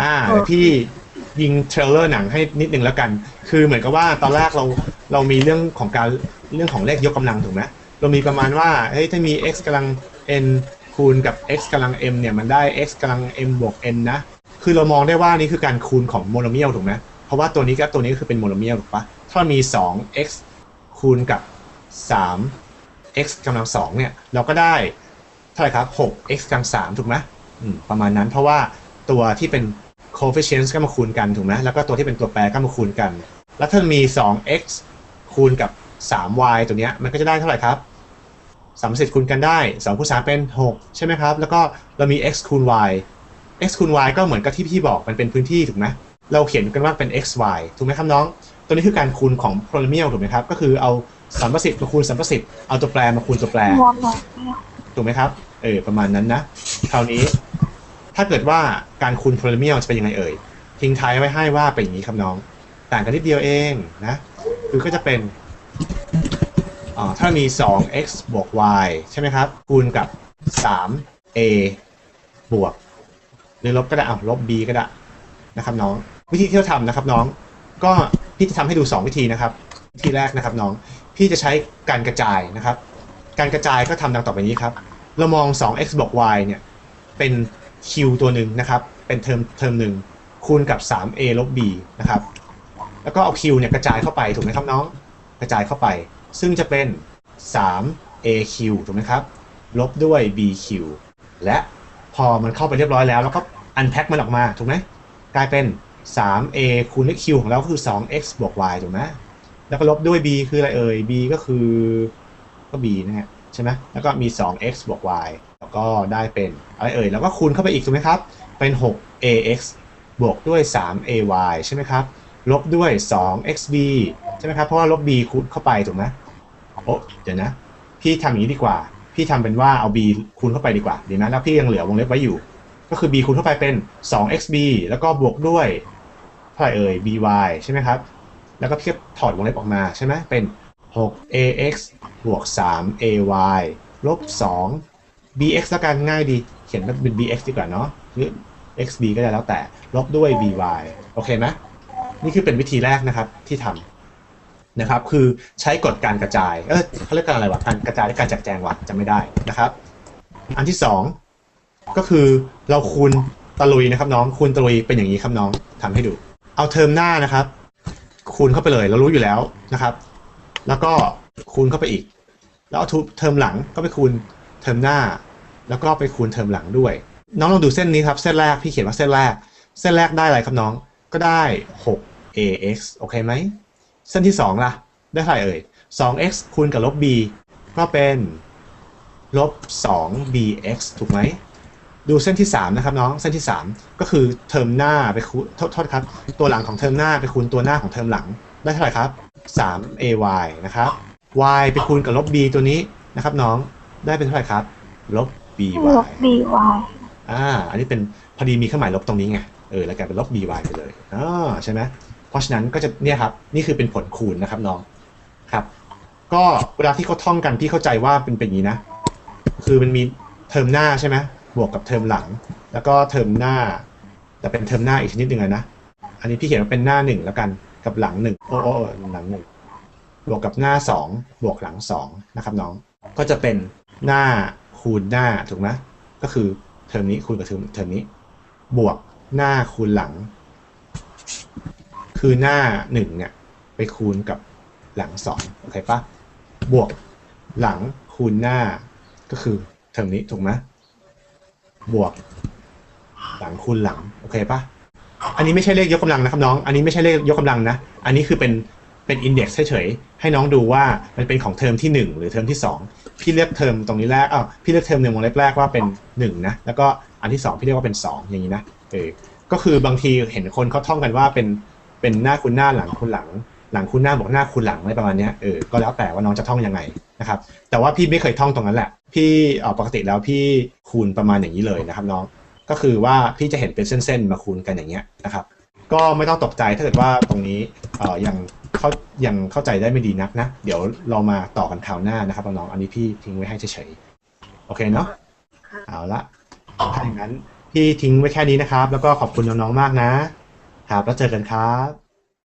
อ่าเออพี่ยิงเทรลเลอร์หนังให้นิดนึงแล้วกัน คือเหมือนกับว่าตอนแรกเราเรามีเรื่องของการเรื่องของเลขยกกำลังถูกไหมเรามีประมาณว่าเฮ้ยถ้ามี x กำลัง n คูณกับ x กำลัง m เนี่ยมันได้ x กำลัง m บวก n นะ คือเรามองได้ว่านี่คือการคูณของโมโนเมียลถูกไหมเพราะว่าตัวนี้กับตัวนี้ก็คือเป็นโมโนเมียลถูกปะถ้าเรามี 2x คูณกับ 3x กำลัง2เนี่ยเราก็ได้เท่าไหร่ครับ 6x กำลัง3ถูกไหมอืมประมาณนั้นเพราะว่าตัวที่เป็น coefficients ก็มาคูณกันถูกไหมแล้วก็ตัวที่เป็นตัวแปรก็มาคูณกัน แล้วถ้ามี 2x คูณกับ 3y ตัวเนี้ยมันก็จะได้เท่าไหร่ครับสามสิบคูณกันได้2คูณ3เป็น 6 ใช่ไหมครับ แล้วก็เรามี x คูณ y x คูณ y ก็เหมือนกับที่พี่บอกมันเป็นพื้นที่ถูกไหมเราเขียนกันว่าเป็น x y ถูกไหมครับน้อง ตัวนี้คือการคูณของ polynomial ถูกไหมครับ ก็คือเอาสัมประสิทธิ์มาคูณสัมประสิทธิ์เอาตัวแปรมาคูณตัวแปรมอนหน่อยถูกไหมครับ เออประมาณนั้นนะ คราวนี้ ถ้าเกิดว่าการคูณโพลิเมียลจะเป็นยังไงเอ่ย ทิ้งท้ายไว้ให้ว่าเป็นอย่างนี้ครับน้อง ต่างกันนิดเดียวเองนะ คือก็จะเป็นถ้ามี 2x บวก y ใช่ไหมครับ คูณกับ 3a บวก หรือลบก็ได้อะลบ b ก็ได้นะครับน้อง วิธีที่เราทำนะครับน้อง ก็พี่จะทำให้ดู 2 วิธีนะครับ วิธีแรกนะครับน้อง พี่จะใช้การกระจายนะครับ การกระจายก็ทำดังต่อไปนี้ครับ เรามอง 2x บวก y เนี่ย เป็น q ตัวหนึ่งนะครับ เป็นเทอมเทอมหนึ่งคูณกับ 3a ลบ b นะครับ แล้วก็เอา q เนี่ยกระจายเข้าไปถูกไหมครับน้อง กระจายเข้าไป ซึ่งจะเป็น 3aq ถูกไหมครับ ลบด้วย bq และพอมันเข้าไปเรียบร้อยแล้ว แล้วก็ unpack มันออกมาถูกไหมกลายเป็น 3a คูณด้วย q ของเราก็คือ 2x บวก y ถูกไหมแล้วก็ลบด้วย b คืออะไรเอ่ย b ก็คือก็ b นะฮะใช่ไหมแล้วก็มี 2x บวก y แล้ว ก็ได้เป็นอะไรเอ่ยแล้วก็คูณเข้าไปอีกถูกไหมครับ เป็น 6ax บวกด้วย 3ay ใช่ไหมครับ ลบด้วย 2xb ใช่ไหมครับ เพราะว่าลบ b คูณเข้าไปถูกไหมโอ้เดี๋ยวนะ พี่ทำอย่างนี้ดีกว่า พี่ทำเป็นว่าเอา b คูณเข้าไปดีกว่าดีไหมแล้วพี่ยังเหลือวงเล็บไว้อยู่ ก็คือ b คูณเข้าไปเป็น 2xb แล้วก็บวกด้วยเท่าไหร่เอ่ย by ใช่ไหมครับ แล้วก็พี่ก็ถอดวงเล็บออกมาใช่ไหมเป็น 6ax บวก 3ay ลบ 2 bx แล้วกันง่ายดี เขียนเป็น bx ดีกว่าเนาะหรือ xb ก็ได้แล้วแต่ ลบด้วย by โอเคไหมนี่คือเป็นวิธีแรกนะครับที่ทำนะครับ คือใช้กฎการกระจาย เออเขาเรียกกันอะไรวะ การกระจายและการแจกแจงวะจำไม่ได้นะครับ อันที่สองก็คือเราคูณตะลุยนะครับน้องคูณตะลุยเป็นอย่างนี้ครับน้องทำให้ดู เอาเทอมหน้านะครับ คูณเข้าไปเลยเรารู้อยู่แล้วนะครับ แล้วก็คูณเข้าไปอีก แล้วเอาเทอมหลังก็ไปคูณเทอมหน้า แล้วก็ไปคูณเทอมหลังด้วย น้องลองดูเส้นนี้ครับ เส้นแรกพี่เขียนว่าเส้นแรก เส้นแรกได้อะไรครับน้อง ก็ได้ 6ax โอเคไหม เส้นที่ 2 ล่ะ ได้เท่าไหร่เอ่ย 2x คูณกับลบ b ก็เป็นลบ 2bx ถูกไหม ดูเส้นที่ 3 นะครับน้อง เส้นที่ 3 ก็คือเทอมหน้าไปคูณโทษโทษครับ ตัวหลังของเทอมหน้าไปคูณตัวหน้าของเทอมหลัง ได้เท่าไหร่ครับ 3ay นะครับ y ไปคูณกับลบ b ตัวนี้นะครับน้อง ได้เป็นเท่าไหร่ครับ ลบ by ลบ by อ่า อันนี้เป็นพอดีมีเครื่องหมายลบตรงนี้ไง เออ แล้วกลายเป็นลบ by ไปเลยอ่าใช่ไหมเพราะฉะนั้นก็จะเนี่ยครับ นี่คือเป็นผลคูณนะครับน้อง ครับ ก็เวลาที่เขาท่องกันพี่เข้าใจว่าเป็นเป็นอย่างนี้นะ คือมันมีเทอมหน้าใช่ไหมบวกกับเทอมหลัง แล้วก็เทอมหน้า แต่เป็นเทอมหน้าอีกชนิดหนึ่งอะนะ อันนี้พี่เขียนว่าเป็นหน้าหนึ่งแล้วกัน กับหลังหนึ่งโอ้โอ้โอ้หลังหนึ่งบวกกับหน้าสองบวกหลังสองนะครับน้อง ก็จะเป็นหน้า คูณหน้าถูกไหมก็คือเทอมนี้คูณกับเทอมเทอมนี้ บวกหน้าคูณหลัง คือหน้าหนึ่งเนี่ยไปคูณกับหลังสองโอเคปะบวกหลังคูณหน้าก็คือเทอมนี้ถูกไหมบวกหลังคูณหลังโอเคปะอันนี้ไม่ใช่เลขยกกำลังนะครับน้อง อันนี้ไม่ใช่เลขยกกำลังนะ อันนี้คือเป็น เป็นอินเด็กซ์เฉยๆให้น้องดูว่ามันเป็นของเทอมที่หนึ่งหรือเทอมที่สองพี่เลือกเทอมตรงนี้แรกอ้าวพี่เลือกเทอมหนึ่งวงเล็บแรกว่าเป็นหนึ่งนะ แล้วก็อันที่สองพี่เรียกว่าเป็นสองอย่างนี้นะเออก็คือบางทีเห็นคนเขาท่องกันว่าเป็นเป็นหน้าคูณหน้าหลังคูณหลัง หลังคูณหน้าบวกหน้าคูณหลังอะไรประมาณนี้เออก็แล้วแต่ว่าน้องจะท่องยังไงนะครับแต่ว่าพี่ไม่เคยท่องตรงนั้นแหละ พี่เออปกติแล้วพี่คูณประมาณอย่างนี้เลยนะครับน้องก็คือว่าพี่จะเห็นเป็นเส้นๆมาคูณกันอย่างเงี้ยนะครับ ก็ไม่ต้องตกใจถ้าเกิดว่าตรงนี้เอ่อยังเข้ายังเข้าใจได้ไม่ดีนักนะ เดี๋ยวเรามาต่อกันคราวหน้านะครับน้องๆอันนี้พี่ทิ้งไว้ให้เฉยๆโอเคเนาะเอาละถ้าอย่างนั้นพี่ทิ้งไว้แค่นี้นะครับ แล้วก็ขอบคุณน้องๆมากนะครับ แล้วเจอกันครับ